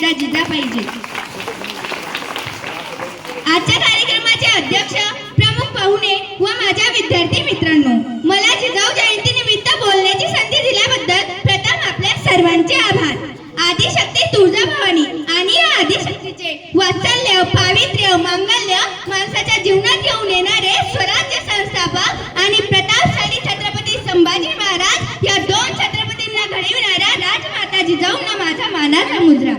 एकदा जिजा पाहिजे. आजच्या कार्यक्रमाचे अध्यक्ष प्रमुख पाहुणे व माझ्या विद्यार्थी मित्रांनो मला जिजाऊ जयंती निमित्त बोलण्याची संधी दिल्याबद्दल प्रथम आपल्या सर्वांचे आभार. आदिशक्ती तुळजाभवानी आणि या आदिशक्तीचे वात्सल्य पावित्र्य मांगल्य माणसाच्या जीवनात घेऊन येणारे स्वराज्य संस्थापक आणि प्रतापशाली छत्रपती संभाजी महाराज या दोन छत्रपतींना घडविणाऱ्या राजमाता जिजाऊंना माझा मानाचा मुद्रा.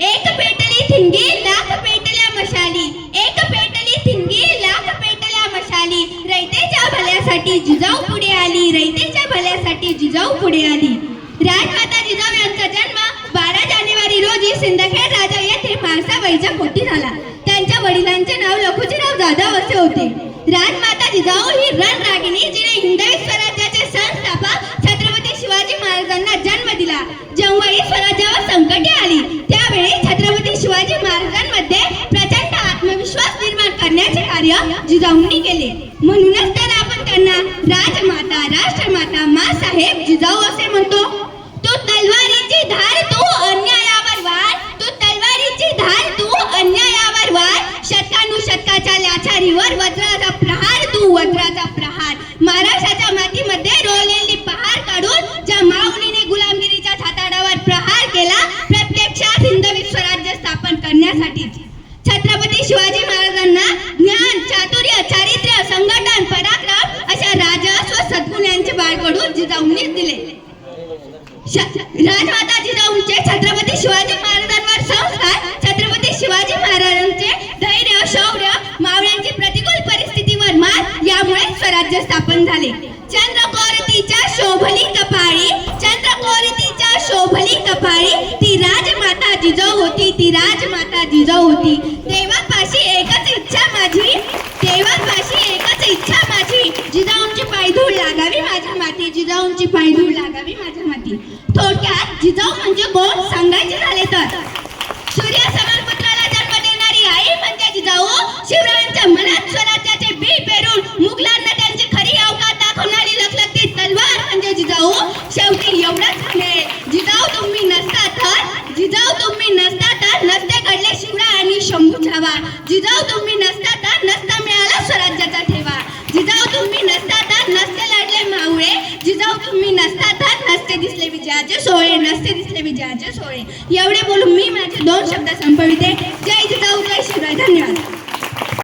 एक पेटली थिंगी लाख पेटल्या मशाली. एक पेटली थिंगी लाख पेटल्या मशाली. रयतेच्या भल्यासाठी जिजाऊ पुढे आली. रयतेच्या भल्यासाठी जिजाऊ पुढे आली. राजमाता जिजाऊ यांचा जन्म बारा जानेवारी रोजी सिंदखेड राजा येथे म्हाळसाबाईच्या पोटी झाला. त्यांच्या वडिलांचे नाव लखुजीराव जाधव असे होते. राजमाता जिजाऊ ही रण रागिणी जिने हिंदवी स्वराज्याचे संस्थापक छत्रपती शिवाजी महाराजांना जन्म दिला. जेव्हाही जिजाऊंनी केले म्हणूनच तर आपण त्यांना राजमाता राष्ट्रमाता मासाहेब जिजाऊ असे म्हणतो. राजमाता जिजाऊंचे छत्रपती शिवाजी महाराजांवर संस्कार छत्रपती शिवाजी महाराजांचे धैर्य शौर्य मावळ्यांची प्रतिकूल परिस्थितीवर मात यामुळे स्वराज्य स्थापन झाले. चंद्रकोरतीच्या शोभली कपाळी चंद्रकोरतीच्या शोभली कपाळी ती राजमाता जिजाऊ होती ती राजमाता जिजाऊ होती देवापाशी एकच इच्छा माझी देवापाशी एकच इच्छा माझी जिजाऊंची पायधूळ लागावी माझ्या माती जिजाऊंची पायधूळ लागावी माझ्या माती. थोडक्यात जिजाऊ म्हणजे गोड सांगायचे झाले तर. सूर्य समान पुत्राला जन्म देणारी आई म्हणजे जिजाऊ. शिवरायांच्या मनात स्वराज्याचे बी पेरून मुघलांना त्यांची खरी अवकात दाखवणारी लखलखती तलवार म्हणजे जिजाऊ. शेवटी एवढंच आहे जिजाऊ तुम्ही नसता तर जिजाऊ तुम्ही नसता तर नसते घडले शिवराय आणि शंभू छावा जिजाऊ तुम्ही दिसले दिसले विजयाचे सोळे नसते दिसले विजयाचे सोळे. एवढे बोलून मी माझे दोन शब्द संपविते. जय जिजाऊ जय शिवराय. धन्यवाद.